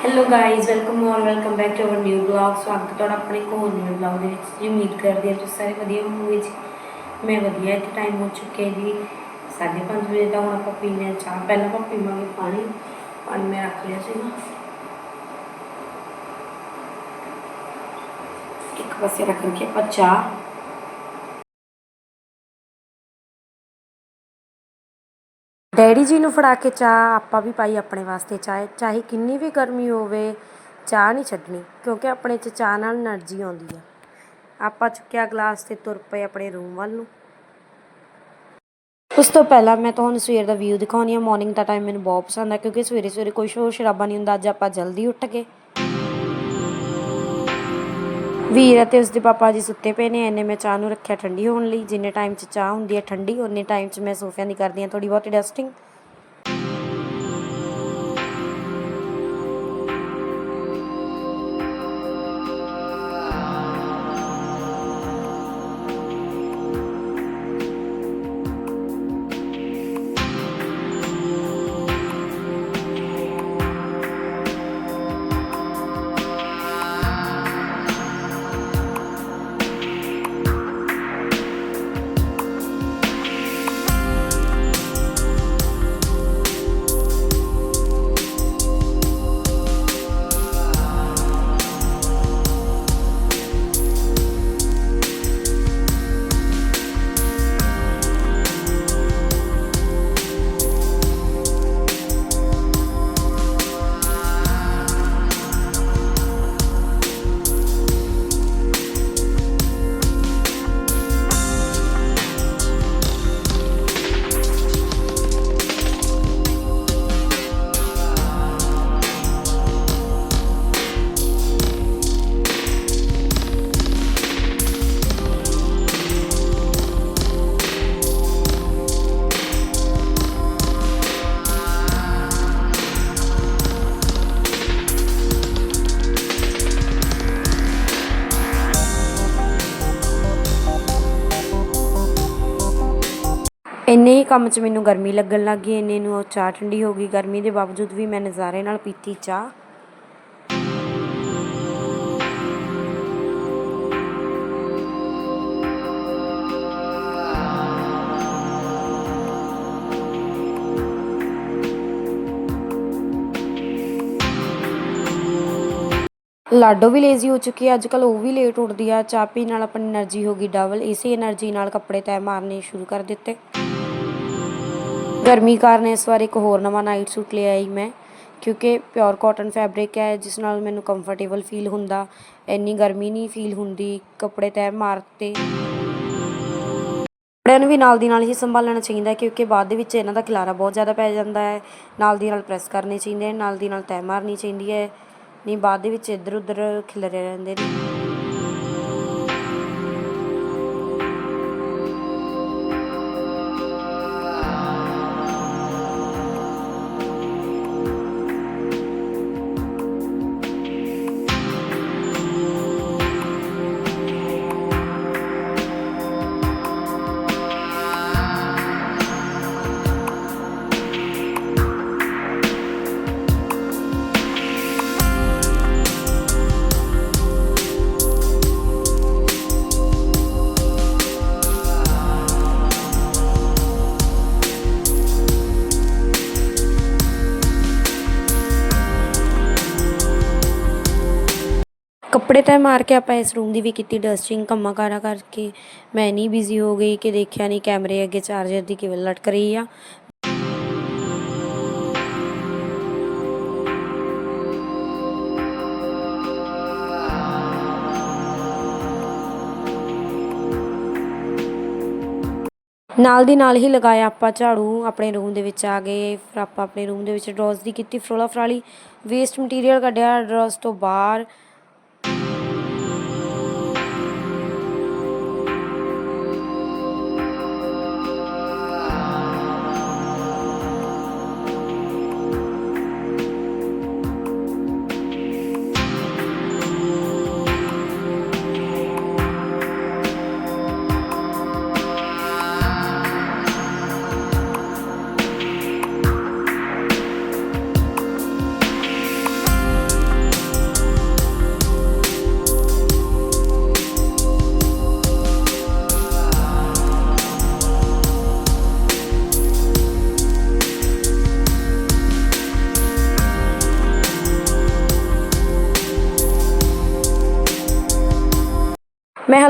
Hello guys welcome ਔਰ welcome back to our new blog ਸਵਾਗਤ ਤੁਹਾਡਾ ਆਪਣੇ ਇੱਕ ਹੋਰ ਨਿਊ ਬਲੌਗ ਦੇ ਵਿੱਚ। ਜੀ ਉਮੀਦ ਕਰਦੀ ਹਾਂ ਤੁਸੀਂ ਸਾਰੇ ਵਧੀਆ ਹੋਵੋਗੇ ਜੀ। ਮੈਂ ਵਧੀਆ, ਇੱਥੇ ਟਾਈਮ ਹੋ ਚੁੱਕਿਆ ਜੀ। 5:30 ਵਜੇ ਦਾ ਹੁਣ ਆਪਾਂ ਪੀਂਦੇ ਹਾਂ ਚਾਹ। ਪਹਿਲਾਂ ਆਪਾਂ ਪੀਵਾਂਗੇ ਪਾਣੀ। ਪਾਣੀ ਮੈਂ ਰੱਖ ਲਿਆ ਸੀ। ਇੱਕ ਪਾਸੇ ਰੱਖ ਕੇ ਆਪਾਂ ਚਾਹ। ਡੈਡੀ ਜੀ ਨੂੰ ਫੜਾ ਕੇ ਚਾਹ ਆਪਾਂ ਵੀ ਪਾਈ ਆਪਣੇ ਵਾਸਤੇ ਚਾਹ। ਚਾਹੇ ਕਿੰਨੀ ਵੀ ਗਰਮੀ ਹੋਵੇ, ਚਾਹ ਨਹੀਂ ਛੱਡਣੀ, ਕਿਉਂਕਿ ਆਪਣੇ 'ਚ ਚਾਹ ਨਾਲ એનર્ਜੀ ਆਉਂਦੀ ਆ। ਆਪਾਂ ਚੁੱਕਿਆ ਗਲਾਸ ਤੇ ਤੁਰ ਪਏ ਆਪਣੇ ਰੂਮ ਵੱਲ ਨੂੰ। ਉਸ ਤੋਂ ਪਹਿਲਾਂ ਮੈਂ ਤੁਹਾਨੂੰ ਸਵੇਰ ਦਾ ਵਿਊ ਦਿਖਾਉਣੀ ਆ। ਮਾਰਨਿੰਗ ਦਾ ਟਾਈਮ ਮੈਨੂੰ ਬਹੁਤ ਪਸੰਦ ਆ, ਕਿਉਂਕਿ ਸਵੇਰੇ ਸਵੇਰੇ ਕੋਈ ਸ਼ੋਰ ਸ਼ਰਾਬਾ ਨਹੀਂ ਹੁੰਦਾ, ਅੱਜ ਆਪਾਂ ਜਲਦੀ ਉੱਠ ਗਏ। ਵੀਰ ਅਤੇ ਉਸਦੇ ਪਾਪਾ ਜੀ ਸੁੱਤੇ ਪਏ ਨੇ ਐਨੇ ਮੈਂ ਚਾਹ ਨੂੰ ਰੱਖਿਆ ਠੰਡੀ ਹੋਣ ਲਈ। ਜਿੰਨੇ ਟਾਈਮ 'ਚ ਚਾਹ ਹੁੰਦੀ ਹੈ ਠੰਡੀ ਉਹਨੇ ਟਾਈਮ 'ਚ ਮੈਂ ਸੋਫਿਆਂ ਦੀ ਕਰਦੀ ਹਾਂ ਥੋੜੀ ਬਹੁਤੀ ਡਸਟਿੰਗ ਇੰਨੇ ਹੀ ਕੰਮ 'ਚ ਮੈਨੂੰ ਗਰਮੀ ਲੱਗਣ ਲੱਗ ਗਈ, ਇੰਨੇ ਨੂੰ ਚਾਹ ਠੰਡੀ ਹੋ ਗਈ, ਗਰਮੀ ਦੇ ਬਾਵਜੂਦ ਵੀ ਮੈਂ ਨਜ਼ਾਰੇ ਨਾਲ ਪੀਤੀ ਚਾਹ। ਲਾਡੋ ਵੀ ਲੇਜ਼ੀ ਹੋ ਚੁੱਕੀ ਹੈ ਅੱਜ ਕੱਲ ਉਹ ਵੀ ਲੇਟ ਉੱਠਦੀ ਆ, ਚਾਹ ਪੀਣ ਨਾਲ ਆਪਣੀ એનર્ਜੀ ਹੋ ਗਈ ਡਬਲ ਇਸੇ એનર્ਜੀ ਨਾਲ ਕੱਪੜੇ ਤੈ ਮਾਰਨੇ ਸ਼ੁਰੂ ਕਰ ਦਿੱਤੇ। ਗਰਮੀ ਕਾਰਨ ਇਸ ਵਾਰ ਇੱਕ ਹੋਰ ਨਵਾਂ ਨਾਈਟ ਸੂਟ ਲਿਆ ਆਈ ਮੈਂ, ਕਿਉਂਕਿ ਪਿਓਰ ਕਾਟਨ ਫੈਬਰਿਕ ਹੈ, ਜਿਸ ਨਾਲ ਮੈਨੂੰ ਕੰਫਰਟੇਬਲ ਫੀਲ ਹੁੰਦਾ। ਇੰਨੀ ਗਰਮੀ ਨਹੀਂ ਫੀਲ ਹੁੰਦੀ, ਕੱਪੜੇ ਤੈ ਮਾਰਤੇ। ਕੱਪੜਿਆਂ ਨੂੰ ਵੀ ਨਾਲ ਦੀ ਨਾਲ ਹੀ ਸੰਭਾਲਣਾ ਚਾਹੀਦਾ, ਕਿਉਂਕਿ ਬਾਅਦ ਦੇ ਵਿੱਚ ਇਹਨਾਂ ਦਾ ਖਿਲਾਰਾ ਬਹੁਤ ਜ਼ਿਆਦਾ ਪੈ ਜਾਂਦਾ ਹੈ। ਨਾਲ ਦੀ ਨਾਲ ਪ੍ਰੈਸ ਕਰਨੇ ਚਾਹੀਦੇ ਹਨ ਨਾਲ ਦੀ ਨਾਲ ਤੈ ਮਾਰਨੀ ਚਾਹੀਦੀ ਹੈ, ਨਹੀਂ ਬਾਅਦ ਦੇ ਵਿੱਚ ਇੱਧਰ ਉੱਧਰ ਖਿਲਰੇ ਰਹਿੰਦੇ ਨੇ। ਕੱਪੜੇ ਤੈ ਮਾਰ ਕੇ ਆਪਾਂ ਇਸ ਰੂਮ ਦੀ ਵੀ ਕੀਤੀ ਡਸਟਿੰਗ ਕੰਮਾਂ ਕਾਰਾਂ ਕਰਕੇ। ਮੈਂ ਇੰਨੀ ਬਿਜ਼ੀ ਹੋ ਗਈ ਕਿ ਦੇਖਿਆ ਨਹੀਂ ਕੈਮਰੇ ਅੱਗੇ ਚਾਰਜਰ ਦੀ ਕੇਬਲ ਲਟਕ ਰਹੀ ਆ। ਨਾਲ ਦੀ ਨਾਲ ਹੀ ਲਗਾਇਆ ਆਪਾਂ ਝਾੜੂ ਆਪਣੇ ਰੂਮ ਦੇ ਵਿੱਚ ਆ ਗਏ ਫਿਰ ਆਪਾਂ ਆਪਣੇ ਰੂਮ ਦੇ ਵਿੱਚ ਡਰੋਸ ਦੀ ਕੀਤੀ ਫਰੋਲਾ ਫਰਾਲੀ। ਵੇਸਟ ਮਟੀਰੀਅਲ ਕੱਢਿਆ ਡਰੋਸ ਤੋਂ ਬਾਹਰ।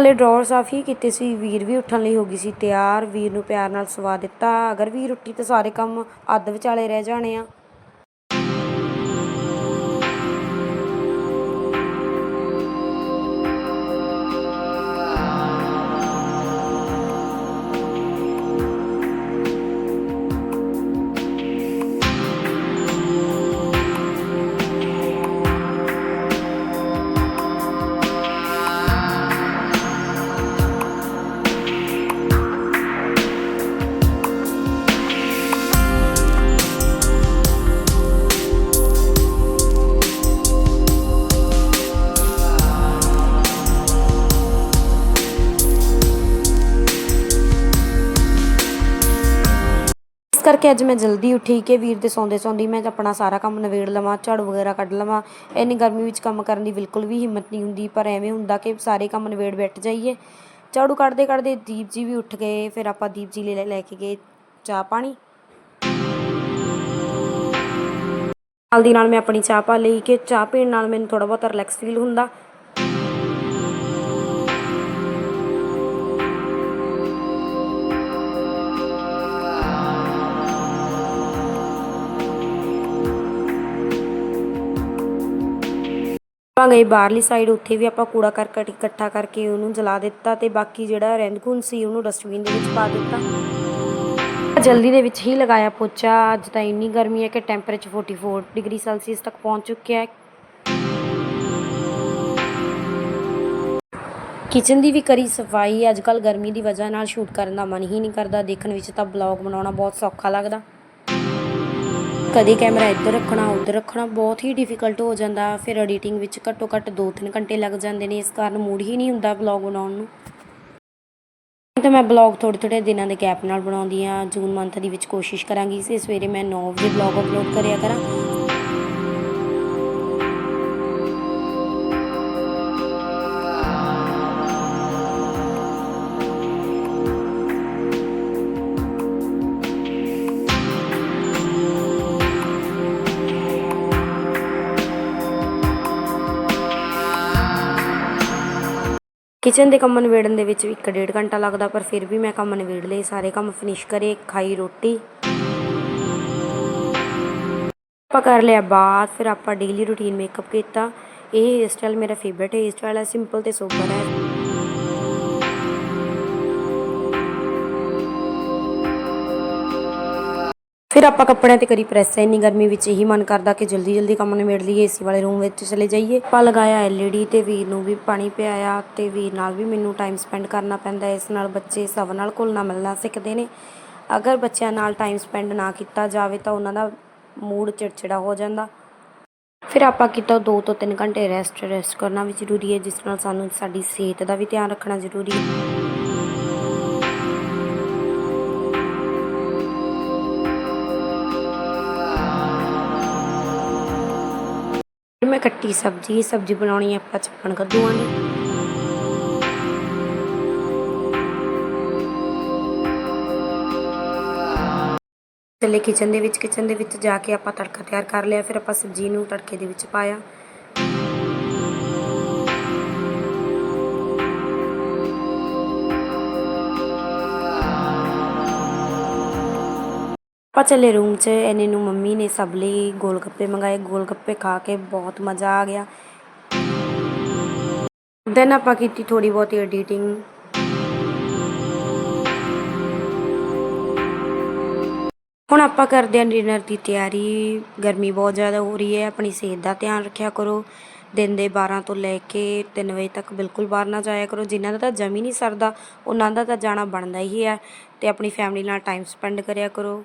ਮੈਂ ਡਰਾਅਰ ਸਾਫ਼ ਹੀ ਕੀਤੇ ਸੀ, ਵੀਰ ਵੀ ਉੱਠਣ ਲਈ ਹੋ ਗਈ ਸੀ ਤਿਆਰ, ਵੀਰ ਨੂੰ ਪਿਆਰ ਨਾਲ ਸਵਾ ਦਿੱਤਾ, ਅਗਰ ਵੀਰ ਉੱਠੀ ਤਾਂ ਸਾਰੇ ਕੰਮ ਅੱਧ ਵਿਚਾਲੇ ਰਹਿ ਜਾਣੇ ਆ। ਇਸ ਕਰਕੇ ਅੱਜ ਮੈਂ ਜਲਦੀ ਉੱਠੀ ਕਿ ਵੀਰ ਦੇ ਸੌਂਦੇ ਸੌਂਦੀ ਮੈਂ ਆਪਣਾ ਸਾਰਾ ਕੰਮ ਨਵੇੜ ਲਵਾਂ, ਝਾੜੂ ਵਗੈਰਾ ਕੱਢ ਲਵਾਂ। ਇੰਨੀ ਗਰਮੀ ਵਿੱਚ ਕੰਮ ਕਰਨ ਦੀ ਬਿਲਕੁਲ ਵੀ ਹਿੰਮਤ ਨਹੀਂ ਹੁੰਦੀ, ਪਰ ਐਵੇਂ ਹੁੰਦਾ ਕਿ ਸਾਰੇ ਕੰਮ ਨਵੇੜ ਬੈਠ ਜਾਈਏ। ਝਾੜੂ ਕੱਢਦੇ ਕੱਢਦੇ ਦੀਪ ਜੀ ਵੀ ਉੱਠ ਗਏ, ਫਿਰ ਆਪਾਂ ਦੀਪ ਜੀ ਲਈ ਲੈ- ਲੈ ਕੇ ਗਏ ਚਾਹ ਪਾਣੀ। ਨਾਲ ਦੀ ਨਾਲ ਮੈਂ ਆਪਣੀ ਚਾਹ ਪਾ ਲਈ ਕਿ ਚਾਹ ਪੀਣ ਨਾਲ ਮੈਨੂੰ ਥੋੜਾ ਬਹੁਤ ਰਿਲੈਕਸ ਫੀਲ ਹੁੰਦਾ। ਆਪਾਂ ਗਏ ਬਾਹਰਲੀ ਸਾਈਡ ਉੱਥੇ ਵੀ ਆਪਾਂ ਕੂੜਾ ਕਰਕਟ ਇਕੱਠਾ ਕਰਕੇ ਉਹਨੂੰ ਜਲਾ ਦਿੱਤਾ ਤੇ ਬਾਕੀ ਜਿਹੜਾ ਰਹਿੰਦ-ਖੂੰਹਦ ਸੀ ਉਹਨੂੰ ਡਸਟਬਿਨ ਦੇ ਵਿੱਚ ਪਾ ਦਿੱਤਾ। ਜਲਦੀ ਦੇ ਵਿੱਚ ਹੀ ਲਗਾਇਆ ਪੋਚਾ, ਅੱਜ ਤਾਂ ਇੰਨੀ ਗਰਮੀ ਹੈ ਕਿ ਟੈਂਪਰੇਚਰ 44 ਡਿਗਰੀ ਸੈਲਸੀਅਸ ਤੱਕ ਪਹੁੰਚ ਚੁੱਕਿਆ ਹੈ। ਕਿਚਨ ਦੀ ਵੀ ਕਰੀ ਸਫ਼ਾਈ, ਅੱਜ ਕੱਲ ਗਰਮੀ ਦੀ ਵਜ੍ਹਾ ਨਾਲ ਸ਼ੂਟ ਕਰਨ ਦਾ ਮਨ ਹੀ ਨਹੀਂ ਕਰਦਾ, ਦੇਖਣ ਵਿੱਚ ਤਾਂ ਬਲੌਗ ਬਣਾਉਣਾ ਬਹੁਤ ਸੌਖਾ ਲੱਗਦਾ। ਕਦੇ ਕੈਮਰਾ ਇੱਧਰ ਰੱਖਣਾ, ਉੱਧਰ ਰੱਖਣਾ, ਬਹੁਤ ਹੀ ਡਿਫਿਕਲਟ ਹੋ ਜਾਂਦਾ। ਫਿਰ ਐਡੀਟਿੰਗ ਵਿੱਚ ਘੱਟੋ ਘੱਟ 2-3 ਘੰਟੇ ਲੱਗ ਜਾਂਦੇ ਨੇ, ਇਸ ਕਾਰਨ ਮੂਡ ਹੀ ਨਹੀਂ ਹੁੰਦਾ ਬਲੌਗ ਬਣਾਉਣ ਨੂੰ। ਤਾਂ ਮੈਂ ਬਲੌਗ ਥੋੜੇ ਥੋੜੇ ਦਿਨਾਂ ਦੇ ਗੈਪ ਨਾਲ ਬਣਾਉਂਦੀ ਆ ਜੂਨ ਮੰਥ ਦੀ ਵਿੱਚ ਕੋਸ਼ਿਸ਼ ਕਰਾਂਗੀ। ਕਿ ਸਵੇਰੇ ਮੈਂ 9 ਵਜੇ ਬਲੌਗ ਅਪਲੋਡ ਕਰਿਆ ਕਰਾਂ। ਕਿਚਨ ਦੇ ਕੰਮ ਨਿਬੇੜਨ ਦੇ ਵਿੱਚ ਵੀ ਇੱਕ ਡੇਢ ਘੰਟਾ ਲੱਗਦਾ, ਪਰ ਫਿਰ ਵੀ ਮੈਂ ਕੰਮ ਨਿਬੇੜ ਲਏ, ਸਾਰੇ ਕੰਮ ਫਿਨਿਸ਼ ਕਰੇ, ਖਾਈ ਰੋਟੀ। ਆਪਾਂ ਕਰ ਲਿਆ ਬਾਅਦ ਫਿਰ ਆਪਾਂ ਡੇਲੀ ਰੂਟੀਨ ਮੇਕਅਪ ਕੀਤਾ। ਇਹ ਹੇਅਰ ਸਟਾਈਲ ਮੇਰਾ ਫੇਵਰਟ ਹੇਅਰ ਸਟਾਈਲ ਹੈ ਸਿੰਪਲ ਤੇ ਸੋਬਰ ਹੈ। ਫਿਰ ਆਪਾਂ ਕੱਪੜਿਆਂ ਤੇ ਕਰੀ ਪ੍ਰੈਸ ਇੰਨੀ ਗਰਮੀ ਵਿੱਚ ਇਹੀ ਮਨ ਕਰਦਾ ਕਿ ਜਲਦੀ ਜਲਦੀ ਕੰਮ ਨਿਬੇੜ ਲਈਏ ਏਸੀ ਵਾਲੇ ਰੂਮ ਵਿੱਚ ਚਲੇ ਜਾਈਏ। ਆਪਾਂ ਲਗਾਇਆ ਐਲਈਡੀ ਤੇ ਵੀਰ ਨੂੰ ਵੀ ਪਾਣੀ ਪਿਆਇਆ ਤੇ ਵੀਰ ਨਾਲ ਵੀ ਮੈਨੂੰ ਟਾਈਮ ਸਪੈਂਡ ਕਰਨਾ ਪੈਂਦਾ ਇਸ ਨਾਲ ਬੱਚੇ ਸਭ ਨਾਲ ਘੁਲਣਾ ਮਿਲਣਾ ਸਿੱਖਦੇ ਨੇ। ਅਗਰ ਬੱਚਿਆਂ ਨਾਲ ਟਾਈਮ ਸਪੈਂਡ ਨਾ ਕੀਤਾ ਜਾਵੇ ਤਾਂ ਉਹਨਾਂ ਦਾ ਮੂਡ ਚਿੜਚਿੜਾ ਹੋ ਜਾਂਦਾ। ਫਿਰ ਆਪਾਂ ਕੀਤਾ 2 ਤੋਂ 3 ਘੰਟੇ ਰੈਸਟ ਰੈਸਟ ਕਰਨਾ ਵੀ ਜ਼ਰੂਰੀ ਹੈ, ਜਿਸ ਨਾਲ ਸਾਨੂੰ ਸਾਡੀ ਸਿਹਤ ਦਾ ਵੀ ਧਿਆਨ ਰੱਖਣਾ ਜ਼ਰੂਰੀ ਹੈ। ਫਿਰ ਮੈਂ ਕੱਟੀ ਸਬਜ਼ੀ ਸਬਜ਼ੀ ਬਣਾਉਣੀ ਹੈ ਆਪਾਂ ਚੱਪਣ ਕੱਦੂਆਂ ਦੀ। ਚੱਲੇ ਕਿਚਨ ਦੇ ਵਿੱਚ ਕਿਚਨ ਦੇ ਵਿੱਚ ਜਾ ਕੇ ਆਪਾਂ ਤੜਕਾ ਤਿਆਰ ਕਰ ਲਿਆ, ਫਿਰ ਆਪਾਂ ਸਬਜ਼ੀ ਨੂੰ ਤੜਕੇ ਦੇ ਵਿੱਚ ਪਾਇਆ। ਆਪਾਂ ਚੱਲੇ ਰੂਮ 'ਚ ਇਹਨੇ ਨੂੰ ਮੰਮੀ ਨੇ ਸਭ ਲਈ ਗੋਲ ਗੱਪੇ ਮੰਗਾਏ, ਗੋਲ ਗੱਪੇ ਖਾ ਕੇ ਬਹੁਤ ਮਜ਼ਾ ਆ ਗਿਆ। ਦੈਨ ਆਪਾਂ ਕੀਤੀ ਥੋੜੀ ਬਹੁਤੀ ਐਡੀਟਿੰਗ ਹੁਣ ਆਪਾਂ ਕਰਦੇ ਹਾਂ ਡਿਨਰ ਦੀ ਤਿਆਰੀ। ਗਰਮੀ ਬਹੁਤ ਜ਼ਿਆਦਾ ਹੋ ਰਹੀ ਹੈ, ਆਪਣੀ ਸਿਹਤ ਦਾ ਧਿਆਨ ਰੱਖਿਆ ਕਰੋ। ਦਿਨ ਦੇ 12 ਤੋਂ ਲੈ ਕੇ 3 ਵਜੇ ਤੱਕ ਬਿਲਕੁਲ ਬਾਹਰ ਨਾ ਜਾਇਆ ਕਰੋ। ਜਿਨ੍ਹਾਂ ਦਾ ਤਾਂ ਜਮ ਹੀ ਨਹੀਂ ਸਰਦਾ, ਉਹਨਾਂ ਦਾ ਤਾਂ ਜਾਣਾ ਬਣਦਾ ਹੀ ਹੈ। ਤੇ ਆਪਣੀ ਫੈਮਿਲੀ ਨਾਲ ਟਾਈਮ ਸਪੈਂਡ ਕਰਿਆ ਕਰੋ।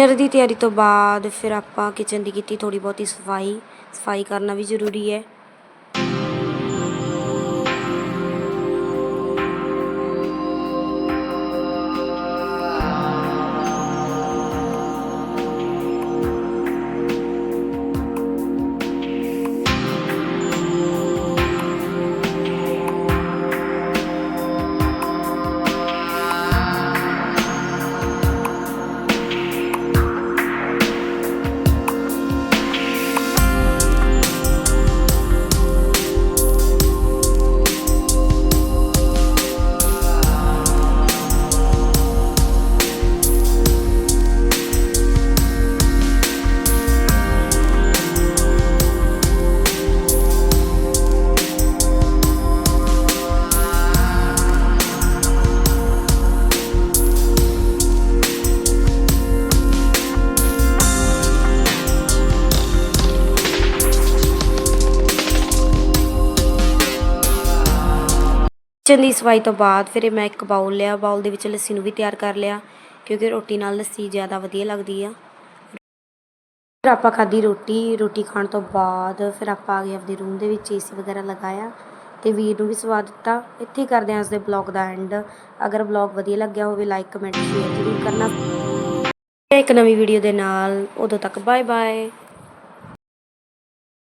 ਡਿਨਰ ਦੀ ਤਿਆਰੀ ਤੋਂ ਬਾਅਦ ਫਿਰ ਆਪਾਂ ਕਿਚਨ ਦੀ ਕੀਤੀ ਥੋੜ੍ਹੀ ਬਹੁਤੀ ਸਫ਼ਾਈ ਸਫ਼ਾਈ ਕਰਨਾ ਵੀ ਜ਼ਰੂਰੀ ਹੈ। ਕਿਚਨ ਦੀ ਸਫ਼ਾਈ ਤੋਂ ਬਾਅਦ ਫਿਰ ਮੈਂ ਇੱਕ ਬਾਉਲ ਲਿਆ ਬਾਉਲ ਦੇ ਵਿੱਚ ਲੱਸੀ ਨੂੰ ਵੀ ਤਿਆਰ ਕਰ ਲਿਆ, ਕਿਉਂਕਿ ਰੋਟੀ ਨਾਲ ਲੱਸੀ ਜ਼ਿਆਦਾ ਵਧੀਆ ਲੱਗਦੀ ਆ। ਫਿਰ ਆਪਾਂ ਖਾਧੀ ਰੋਟੀ ਰੋਟੀ ਖਾਣ ਤੋਂ ਬਾਅਦ ਫਿਰ ਆਪਾਂ ਆ ਗਏ ਆਪਦੇ ਰੂਮ ਦੇ ਵਿੱਚ ਏਸੀ ਵਗੈਰਾ ਲਗਾਇਆ ਤੇ ਵੀਰ ਨੂੰ ਵੀ ਸਵਾਦ ਦਿੱਤਾ। ਇੱਥੇ ਕਰਦੇ ਹਾਂ ਅੱਜ ਦੇ ਬਲੌਗ ਦਾ ਐਂਡ ਅਗਰ ਬਲੌਗ ਵਧੀਆ ਲੱਗਿਆ ਹੋਵੇ ਲਾਈਕ ਕਮੈਂਟ ਸ਼ੇਅਰ ਜ਼ਰੂਰ ਕਰਨਾ। ਇੱਕ ਨਵੀਂ ਵੀਡੀਓ ਦੇ ਨਾਲ ਉਦੋਂ ਤੱਕ ਬਾਏ ਬਾਏ